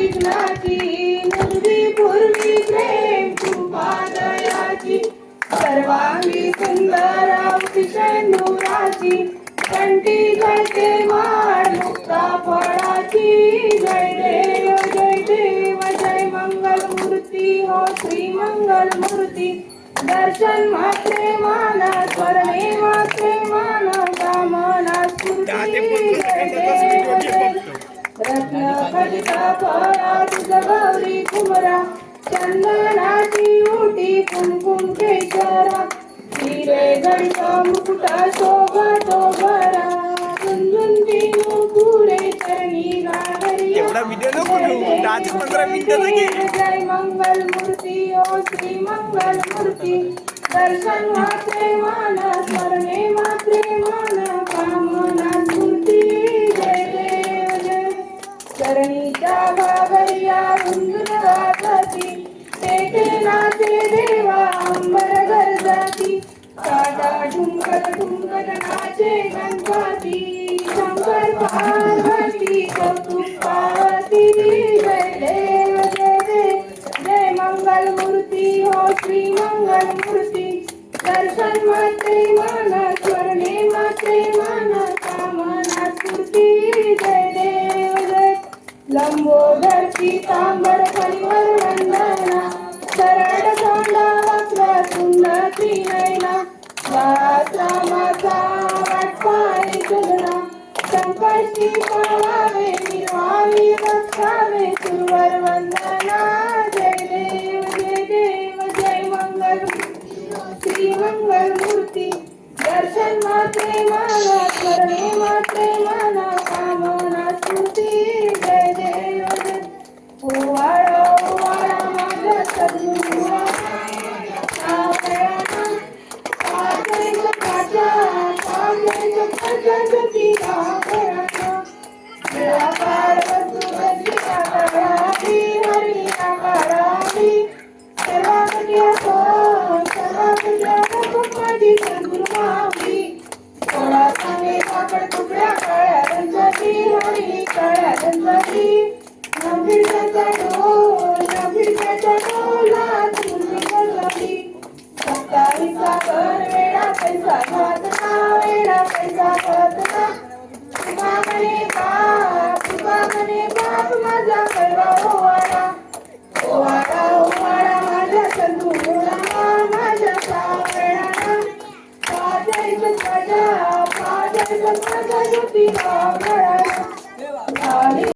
विघ्नाची मुरली पूर्वी प्रेम कृपा दयाची सर्वांगी सुंदर अतिशय मुक्ता फळाची जय देव जय देव जय मंगल मूर्ती हो श्री मंगल मूर्ती दर्शन मात्रे रत्न खडिता फळा तुझ गौरी कुमरा चंदनाची उटी कुमकुम केशरा हिरे गणित मुकुट शोभतो बरा झुंझुंती मुकुरे चरणी गागरी एवढा video नको घेऊ. दहा ते पंधरा मिनिटाचं घे. जय मंगल मूर्ती ओ श्री मंगल मूर्ती दर्शन मात्रे मान स्मरणे मात्रे मान पार्वती कौतुक पार्वती जय देव जय देव जय मंगल मूर्ती हो श्री मंगल मूर्ती दर्शन मात्रे मान स्वर्णे मात्रे मान कामना स्फूर्ती जय देव जय लंबोदर पीतांबर परिवर वंदना। सरळ तोंडा वक्र सुंदर नयना। कशी पळावे निर्वावी रक्षावे सुरवर वंदना जय देव जय देव जय मंगल श्री मंगल मूर्ती. दर्शन मात्रे माला करणे मात्रे माला कामना स्फूर्ती जय देव जय. ओवाळा ओवाळा माझा सद्गुरुवा सावळ्याना पाजायचं काचा पैसा घातला वेळा पैसा घातला तुका म्हणे बाप तुका म्हणे बाप माझा कळवा ओवाळा. ओवाळा ओवाळा माझ्या संतू मुला माझ्या सावळ्याला पाजायचं माझ्या पाजायचं माझ्या ज्योतीला गळा